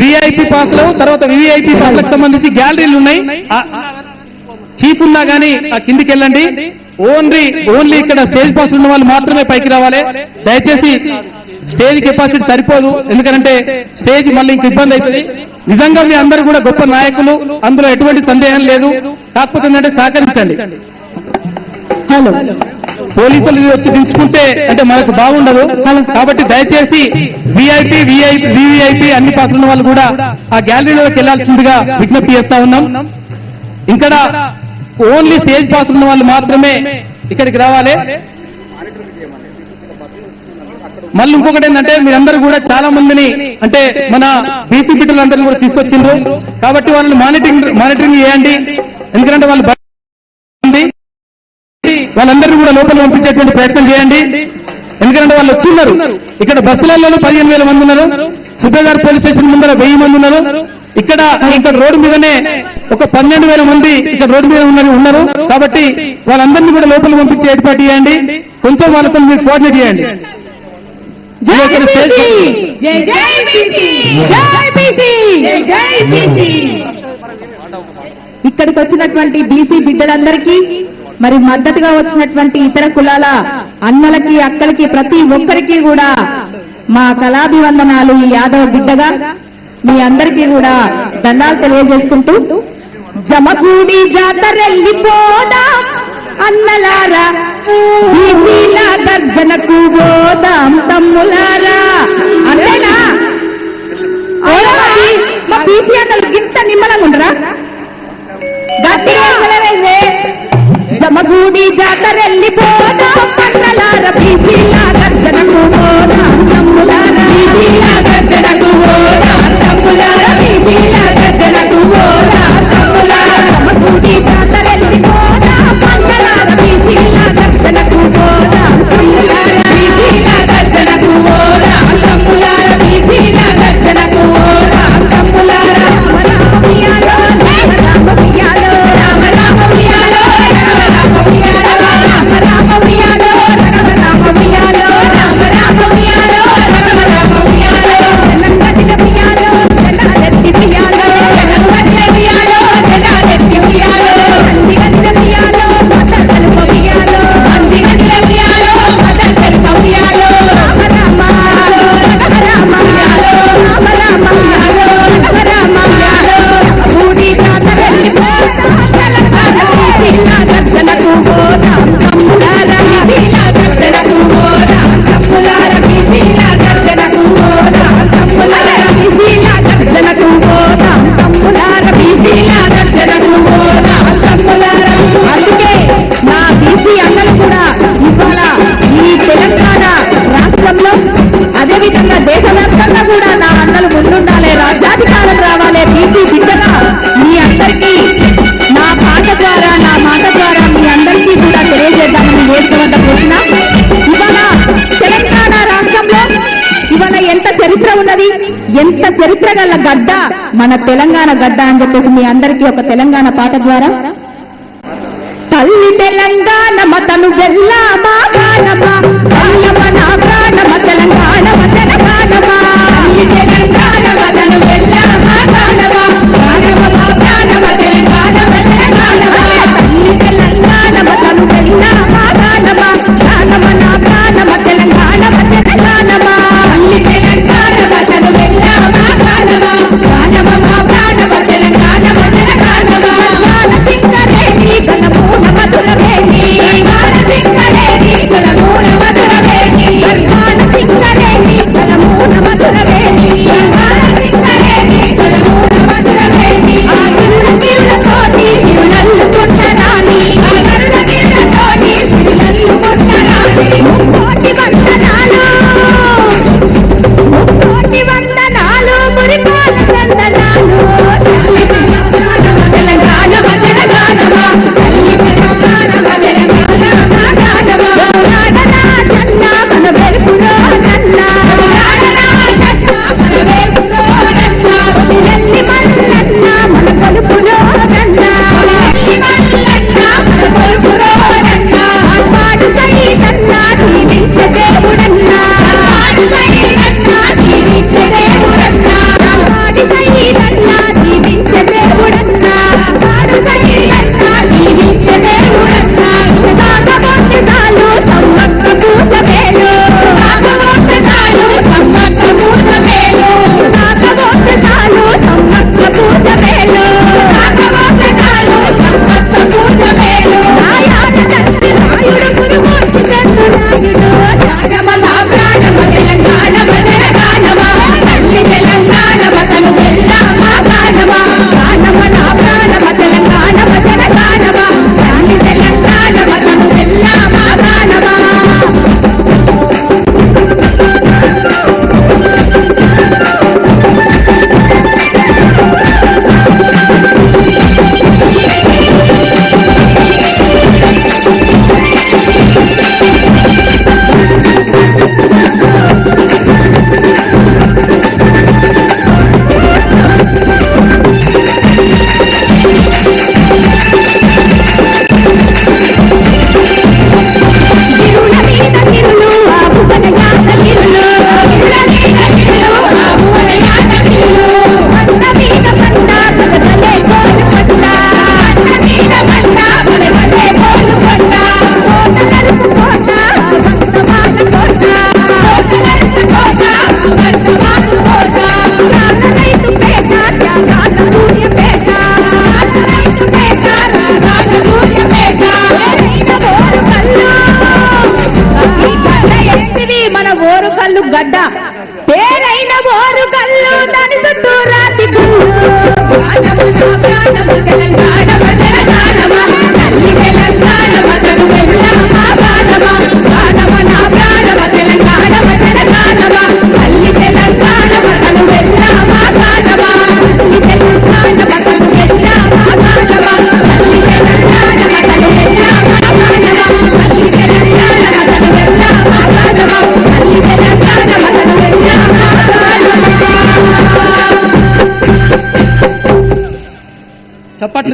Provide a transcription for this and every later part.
VIP పాస్లు తర్వాత VIP పాస్లకు సంబంధించి గ్యాలరీలు ఉన్నాయి. ఆ చీఫ్ ఉన్నా కానీ ఆ కిందికి వెళ్ళండి. ఓన్లీ ఓన్లీ ఇక్కడ స్టేజ్ పాస్ ఉన్న వాళ్ళు మాత్రమే పైకి రావాలి. దయచేసి స్టేజ్ కెపాసిటీ సరిపోదు. ఎందుకంటే స్టేజ్ మళ్ళీ ఇంక ఇబ్బంది అవుతుంది. నిజంగా మీ అందరూ కూడా గొప్ప నాయకులు. అందులో ఎటువంటి సందేహం లేదు. కాకపోతే ఏంటంటే సహకరించండి. హలో. పోలీసులు వచ్చి దించుకుంటే అంటే మనకు బాగుండదు. కాబట్టి దయచేసి విఐపి విఐపి వివిఐపి అన్ని పాత్రల వాళ్ళు కూడా ఆ గ్యాలరీలోకి వెళ్ళాల్సిందిగా విజ్ఞప్తి చేస్తా ఉన్నాం. ఇక్కడ ఓన్లీ స్టేజ్ పాత్ర ఉన్న వాళ్ళు మాత్రమే ఇక్కడికి రావాలి. మళ్ళీ ఇంకొకటి ఏంటంటే మీరందరూ కూడా చాలా మందిని అంటే మన బీసీ బిడ్డలందరినీ కూడా తీసుకొచ్చిండ్రు. కాబట్టి వాళ్ళని మానిటరింగ్ మానిటరింగ్ చేయండి. ఎందుకంటే వాళ్ళు వాళ్ళందరినీ కూడా లోపల పంపించేటువంటి ప్రయత్నం చేయండి. ఎందుకంటే వాళ్ళు వచ్చిన్నారు. ఇక్కడ బస్సులలో పదిహేను వేల మంది ఉన్నారు. సుబేదార్ పోలీస్ స్టేషన్ ముందర వెయ్యి మంది ఉన్నారు. ఇక్కడ ఇక్కడ రోడ్డు మీదనే ఒక పన్నెండు వేల మంది ఇక్కడ రోడ్డు మీద ఉన్నారు ఉన్నారు. కాబట్టి వాళ్ళందరినీ కూడా లోపల పంపించి ఏర్పాటు చేయండి. కొంచెం వాళ్ళతో మీరు కోఆర్డినేట్ చేయండి. జై ఇక్కడ స్టేజ్ బీసీ జై జై బీసీ! జై బీసీ! జై బీసీ! ఇక్కడికి వచ్చినటువంటి బీసీ బిడ్డలందరికీ మరి మద్దతుగా వచ్చినటువంటి ఇతర కులాల అన్నలకి అక్కలకి ప్రతి ఒక్కరికి కూడా మా కళాభివందనాలు. ఈ యాదవ బిడ్డగా మీ అందరికీ కూడా దండాలు తెలియజేసుకుంటూ జమగూడి జాతరెళ్ళిపోదాం అన్నలారా? బీసీల పోదాం తమ్ములారా. అంతేనా? అవునా మా బీసీ అన్నలు గింత నిమ్మలంగా ఉండరా? గట్టిగా జమగూడి జాతరెళ్ళిపోదాం అన్నలార బీసీల మన తెలంగాణ గడ్డ అని చెప్పేసి మీ అందరికీ ఒక తెలంగాణ పాట ద్వారా. తల్లి తెలంగాణ మతను వెళ్ళామా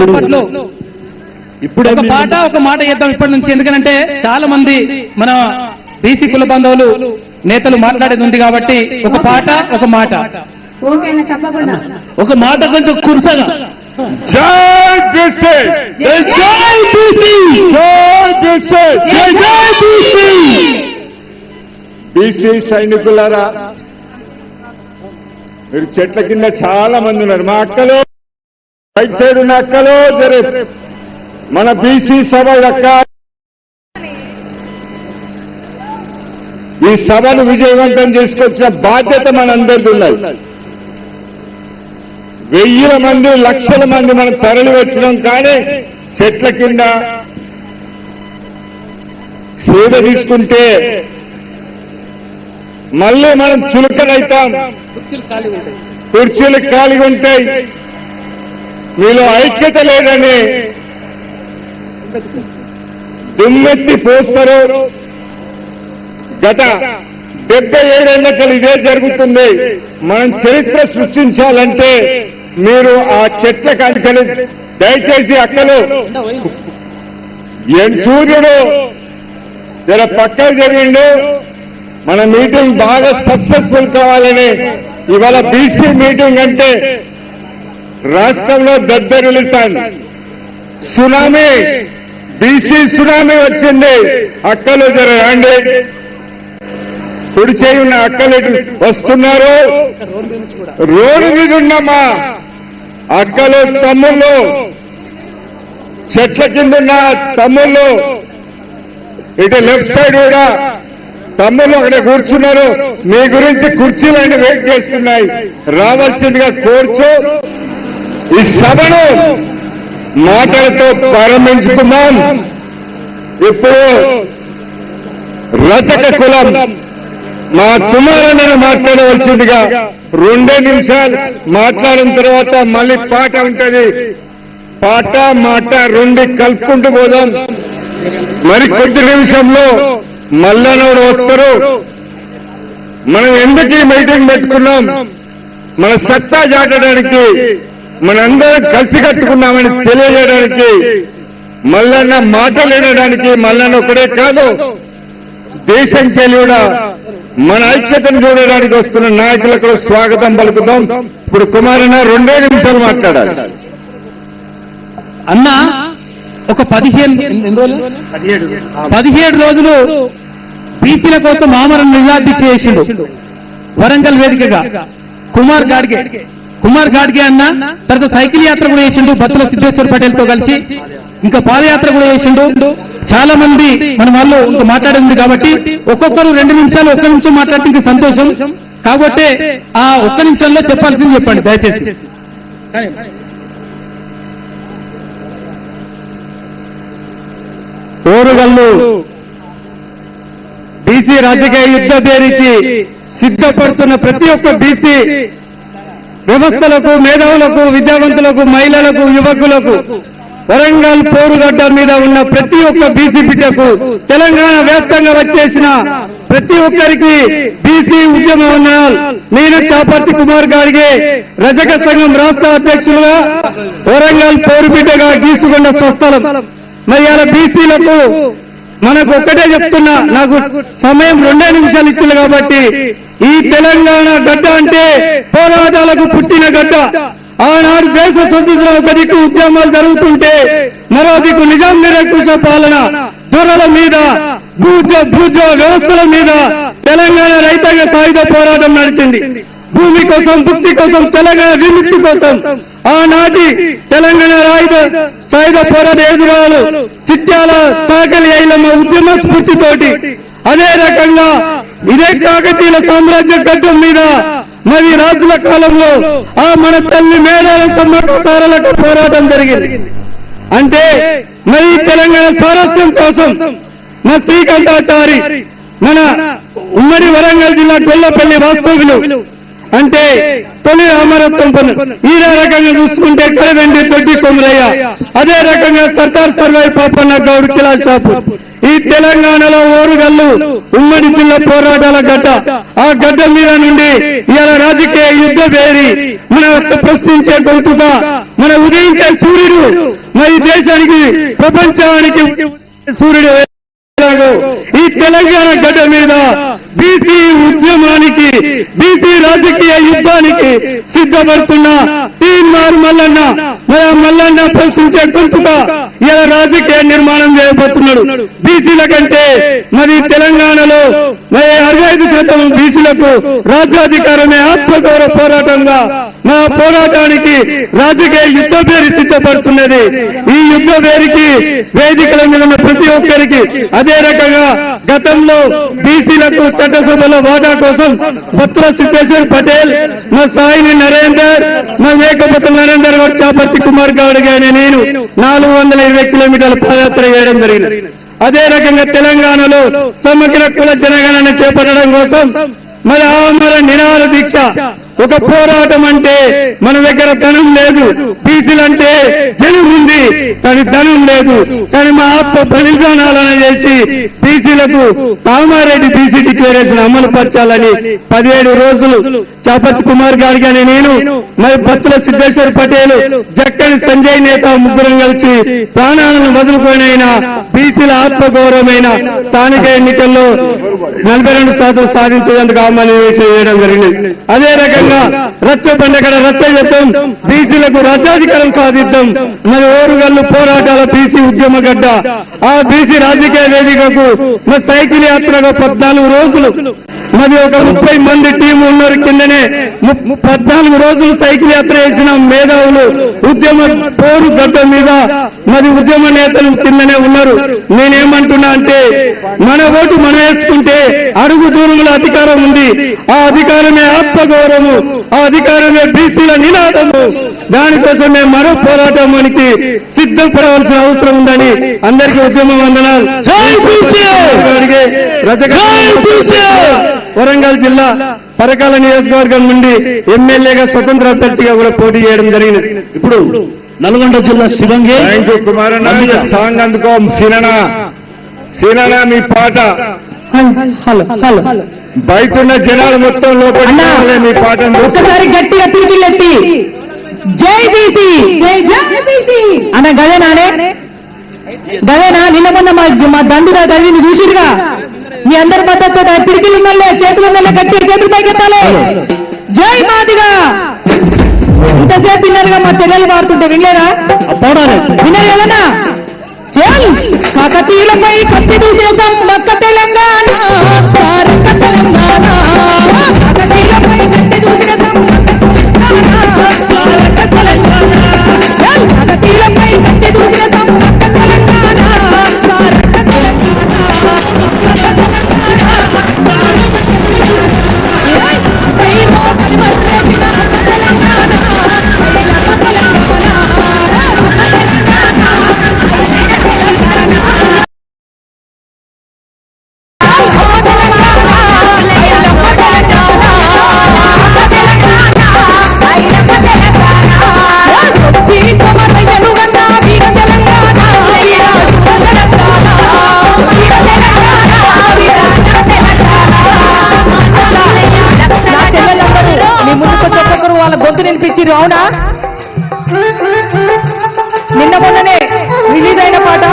చప్పట్లు ఇప్పుడు ఒక పాట ఒక మాట చేద్దాం ఇప్పటి నుంచి. ఎందుకంటే చాలా మంది మన బీసీ కుల బాంధవులు నేతలు మాట్లాడేది ఉంది కాబట్టి ఒక పాట ఒక మాట. ఓకేనా తప్పకుండా. ఒక మాట కొంచెం కురుసగా జై బీసీ జై జై బీసీ జై బీసీ. జై జై బీసీ. బీసీ సైనికులారా మీరు చెట్ల కింద చాలా మంది ఉన్నారు. మా అక్కలు రైట్ సైడ్ ఉన్న అక్కలు జరే మన బీసీ సభ యొక్క ఈ సభను విజయవంతం చేసుకొచ్చిన బాధ్యత మనందరిది ఉన్నది. వెయ్యిల మంది లక్షల మంది మనం తరలి వచ్చినాం కానీ చెట్ల కింద సేద తీసుకుంటే మళ్ళీ మనం చులకనైతాం. కుర్చీలు ఖాళీగా ఉంటాయి. మీలో ఐక్యత లేదని. దుమ్మెత్తి పోస్తారు. గత డెబ్బై ఏడేళ్ళకలు ఇదే జరుగుతుంది. మనం చరిత్ర సృష్టించాలంటే మీరు ఆ చెట్ల కంచెలు దయచేసి అక్కలు. ఏం సూర్యుడు? జర పక్కన జరిగిండు. మన మీటింగ్ బాగా సక్సెస్ఫుల్ కావాలని ఇవాళ బీసీ మీటింగ్ అంటే రాష్ట్రంలో దద్దరిల్లుతాను సునామీ బీసీ సునామీ వచ్చింది. అక్కలు జరగండి కుడి చేయి ఉన్న అక్కలు ఇటు వస్తున్నారు. రోడ్డు మీద ఉన్నమ్మా అక్కలు తమ్ముళ్ళు చెట్ల కింద ఉన్న తమ్ముళ్ళు ఇటు లెఫ్ట్ సైడ్ కూడా తమ్ముళ్ళు అక్కడ కూర్చున్నారు. మీ గురించి కుర్చీలన్నీ వెయిట్ చేస్తున్నాయి. రావాల్సిందిగా కోర్చు ఈ సభను మాటలతో ప్రారంభించుకుందాం. ఇప్పుడు రచక కులం మా కుమారన్నను మాట్లాడవలసిందిగా రెండే నిమిషాలు మాట్లాడిన తర్వాత మళ్ళీ పాట ఉంటుంది. పాట మాట రెండు కలుపుకుంటూ పోదాం. మరి కొద్ది నిమిషంలో మల్లనోడు వస్తారు. మనం ఎందుకు ఈ మీటింగ్ పెట్టుకున్నాం? మన సత్తా చాటడానికి మనందరం కలిసి కట్టుకున్నామని తెలియజేయడానికి మల్లన్న మాటలు వినడానికి మల్లన్న ఒకడే కాదు దేశంకి కూడా మన ఐక్యతను చూడడానికి వస్తున్న నాయకులకు స్వాగతం పలుకుతాం. ఇప్పుడు కుమారన్న రెండే నిమిషాలు మాట్లాడాలి. అన్న ఒక పదిహేను పదిహేడు. రోజులు బీసీల కోసం ఆమరణ నిరాదీక్ష చేసిండు. వరంగల్ వేదికగా కుమార్ గాడ్గే. కుమార్ గాడ్గే అన్న తర్వాత సైకిల్ యాత్ర కూడా చేసిండు బత్తుల సిద్ధేశ్వర పటేల్తో కలిసి. ఇంకా పాదయాత్ర కూడా చేసిండు. చాలా మంది మన వాళ్ళు ఇంకా మాట్లాడింది కాబట్టి ఒక్కొక్కరు రెండు నిమిషాలు ఒక్క నిమిషం మాట్లాడితే ఇంకా సంతోషం. కాబట్టి ఆ ఒక్క నిమిషంలో చెప్పాల్సింది చెప్పండి దయచేసి. ఓరుగల్లు బీసీ రాజకీయ యుద్ధ పేరికి సిద్ధపడుతున్న ప్రతి ఒక్క బీసీ వ్యవస్థలకు మేధావులకు విద్యావంతులకు మహిళలకు యువకులకు వరంగల్ పోరుగడ్డ మీద ఉన్న ప్రతి ఒక్క బీసీ బిడ్డకు తెలంగాణ వ్యాప్తంగా వచ్చేసిన ప్రతి ఒక్కరికి బీసీ ఉద్యమం ఉన్న నేను చాపర్తి కుమార్ గారికి రజక సంఘం రాష్ట్ర అధ్యక్షులుగా వరంగల్ పోరు బిడ్డగా గీసుకున్న స్వస్థలం. మరి అలా బీసీలకు మనకు ఒక్కటే చెప్తున్నా నాకు సమయం రెండే నిమిషాలు ఇచ్చింది కాబట్టి ఈ తెలంగాణ గడ్డ అంటే పోరాటాలకు పుట్టిన గడ్డ. ఆనాడు దేశ స్వతంత్రం ఒక దిక్కు ఉద్యమాలు జరుగుతుంటే మరో దిక్కు నిజాం నిరంకుశ పాలన దొరల మీద భూజ భూజ వ్యవస్థల మీద తెలంగాణ రైతాంగ సాయుధ పోరాటం నడిచింది. భూమి కోసం భుక్తి కోసం తెలంగాణ విముక్తి కోసం ఆనాటి తెలంగాణ రాయుధ సాయుధ పోరాట ఎదురాలు చిత్యాల సాకలి ఐలమ్మ ఉద్యమ స్ఫూర్తితోటి అదే రకంగా ఇదే కాకతీయుల సామ్రాజ్య గడ్డం మీద మరి రాజుల కాలంలో ఆ మన తల్లి మేడాల సమ్మక్క తారలకు పోరాటం జరిగింది. అంటే మరి తెలంగాణ స్వారస్యం కోసం మన శ్రీకంఠాచారి మన ఉమ్మడి వరంగల్ జిల్లా గొల్లపల్లి వాస్తవ్యులు అంటే తొలి అమరత్వం పొంది ఈ రకంగా చూసుకుంటే కరవెండి దొడ్డి కొమరయ్య అదే రకంగా సర్దార్ సర్వాయి పాపన్న గౌడ్ కిలాస్ ఈ తెలంగాణలో ఓరుగల్లు ఉమ్మడి జిల్లా పోరాటాల గడ్డ. ఆ గడ్డ మీద నుండి ఇలా రాజకీయ యుద్ధ వేరి. మన ప్రశ్నించే గొంతుగా మన ఉదయించే సూర్యుడు. మరి దేశానికి ప్రపంచానికి సూర్యుడు. ఈ తెలంగాణ గడ్డ మీద బీసీ ఉద్యమానికి బీసీ రాజకీయ యుద్ధానికి సిద్ధపడుతున్న తీన్మార్ మల్లన్న మన మల్లన్న ప్రశ్నించే గొంతుగా ఇలా రాజకీయ నిర్మాణం చేయబోతున్నాడు. బీసీల కంటే మరి తెలంగాణలో మరి అరవై ఐదు శాతం బీసీలకు రాజ్యాధికారమే ఆత్మగౌరవ పోరాటంగా మా పోరాటానికి రాజకీయ యుద్ధ పేరు సిద్ధపడుతున్నది ఈ యుద్ధ పేరుకి వేదికల మీద ఉన్న ప్రతి ఒక్కరికి అదే రకంగా గతంలో బీసీలకు చట్టసభలో వాటా కోసం భత్ర సిద్ధేశ్వర్ పటేల్ మా సాయిని నరేందర్ మా ఏకపత్ర నరేందర్ గౌడ్ చాపర్తి కుమార్ గౌడ్ గారి నేను నాలుగు వందల ఇరవై కిలోమీటర్ల పాదయాత్ర చేయడం జరిగింది. అదే రకంగా తెలంగాణలో సమగ్ర కుల జనగణన చేపట్టడం కోసం మరి ఆమర నిరాహార దీక్ష. ఒక పోరాటం అంటే మన దగ్గర ధనం లేదు. బీసీలంటే జనం ఉంది. కానీ ధనం లేదు. కానీ మా ఆత్మ బలిదానాలను చేసి బీసీలకు కామారెడ్డి బీసీ డిక్లరేషన్ అమలు పరచాలని పదిహేడు రోజులు చాపత్ కుమార్ గారు కానీ నేను మరి భక్తుల సిద్ధేశ్వర్ పటేల్ జక్కని సంజయ్ నేత ముగ్గురం కలిసి ప్రాణాలను వదులుకోనైనా బీసీల ఆత్మగౌరవమైన స్థానిక ఎన్నికల్లో నలభై రెండు శాతం సాధించేందుకు ఆహ్వానం చేయడం జరిగింది. అదే రకంగా రచ్చ పండగడ రచ్చ యుద్ధం బీసీలకు రాజ్యాధికారం సాధిద్దాం మరి ఓరుగల్లు పోరాటాల బీసీ ఉద్యమ గడ్డ. ఆ బీసీ రాజకీయ వేదికకు మరి సైకిల్ యాత్రగా పద్నాలుగు రోజులు మరి ఒక ముప్పై మంది టీం ఉన్నారు కిందనే. పద్నాలుగు రోజులు సైకిల్ యాత్ర చేసిన మేధావులు ఉద్యమ పోరు గడ్డ మీద మరి ఉద్యమ నేతలు కిందనే ఉన్నారు. నేనేమంటున్నా అంటే మన ఓటు మనం వేసుకుంటే అడుగు దూరంలో అధికారం ఉంది. ఆ అధికారమే ఆత్మగౌరవము ఆ అధికారమే బీసీల నినాదము. దానికోసం మేము మరో పోరాటానికి సిద్ధపడవలసిన అవసరం ఉందని అందరికీ ఉద్యమ వందనాలు. వరంగల్ జిల్లా పరకాల నియోజకవర్గం నుండి ఎమ్మెల్యేగా స్వతంత్ర అభ్యర్థిగా కూడా పోటీ చేయడం జరిగింది. ఇప్పుడు నల్గొండ జిల్లా శివంగి థ్యాంక్ యూ కుమారన్న. నమ్మిక. సాంగ్ అందుకో సినన సినన మీ పాట. హలో హలో బయట ఉన్న జనాలు మొత్తం లోపల. మీ పాటను చూసి ఒక్కసారి గట్టిగా పిలికిలెత్తి జై బీసీ. జై జై బీసీ. అన్న గదేనానే గదేనా? నిన్న మొన్న మా మా దండుగా గదిని చూసిరుగా మీ అందరి మద్దతు పిడికిలు ఉన్నలే చేతులు ఉన్నలే గట్టిగా చేతులు పైకెత్తాలి జై మాదిగా. ఇంతసేపు విన్నారుగా మా చెల్లెలు పాడుతుంటే వినలేరా విన్నారు కదన్నా చెల్. కాకతీయులపై కత్తి దూసేద్దాం మక్క తెలంగాణ సారక్క తెలంగాణ. కాకతీయులపై కత్తి దూసేద్దాం సారక్క తెలంగాణ. చెల్. కాకతీయులపై కత్తి దూసేద్దాం నినిపించిరు అవునా నిన్న మొన్ననే రిలీజ్ అయిన పాట?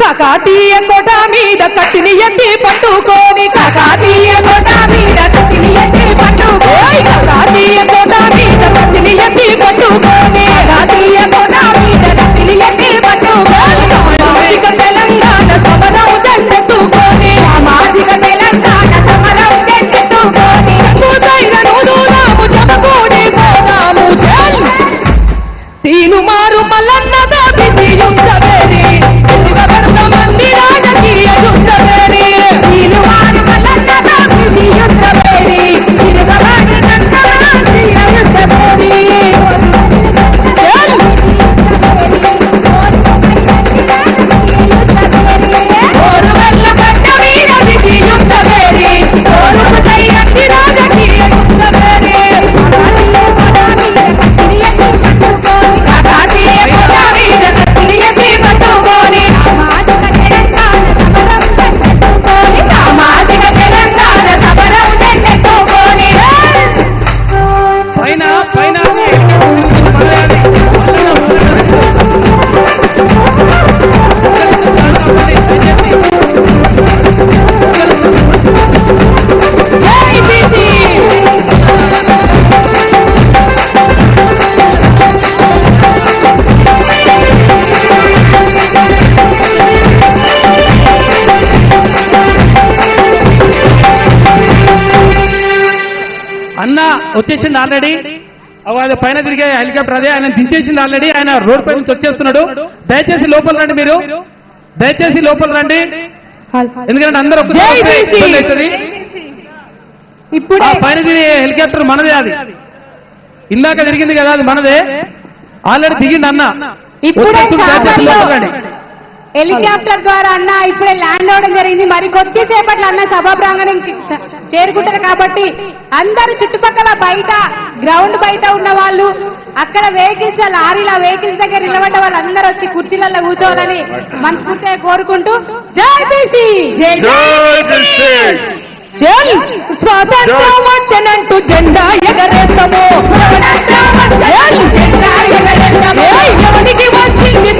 కాకాతీయ కోట మీద కత్తిని ఎత్తి పట్టుకోని కాకాతీయ కోట మీద కత్తిని ఎత్తి పట్టుకోని కాకాతీయ కోట మీద కత్తిని ఎత్తి వచ్చేసిండు ఆల్రెడీ. అది పైన తిరిగే హెలికాప్టర్ అదే ఆయన దించేసింది ఆల్రెడీ. ఆయన రోడ్ పై నుంచి వచ్చేస్తున్నాడు. దయచేసి లోపల రండి మీరు. దయచేసి లోపల రండి. ఎందుకంటే అందరూ. ఇప్పుడే పైన తిరిగే హెలికాప్టర్ మనదే అది. ఇందాక తిరిగింది కదా అది మనదే. ఆల్రెడీ దిగింది అన్న. ఇప్పుడే హెలికాప్టర్ ద్వారా అన్న ఇప్పుడే ల్యాండ్ అవడం జరిగింది. మరి కొద్దిసేపట్లో అన్న సభా ప్రాంగణంకి చేరుకుంటారు కాబట్టి అందరు చుట్టుపక్కల బయట గ్రౌండ్ బయట ఉన్న వాళ్ళు అక్కడ వెహికల్స్ లారీల వెహికల్స్ దగ్గర నిలబడ్డ వాళ్ళందరూ వచ్చి కుర్చీలలో కూర్చోవాలని మనస్ఫూర్తిగా కోరుకుంటూ జై బీసీ! జై జై స్వాతంత్రం వచ్చనంటూ జెండా ఎగరేస్తాము జెండా ఎగరేస్తాము ఎవరికి వచ్చింది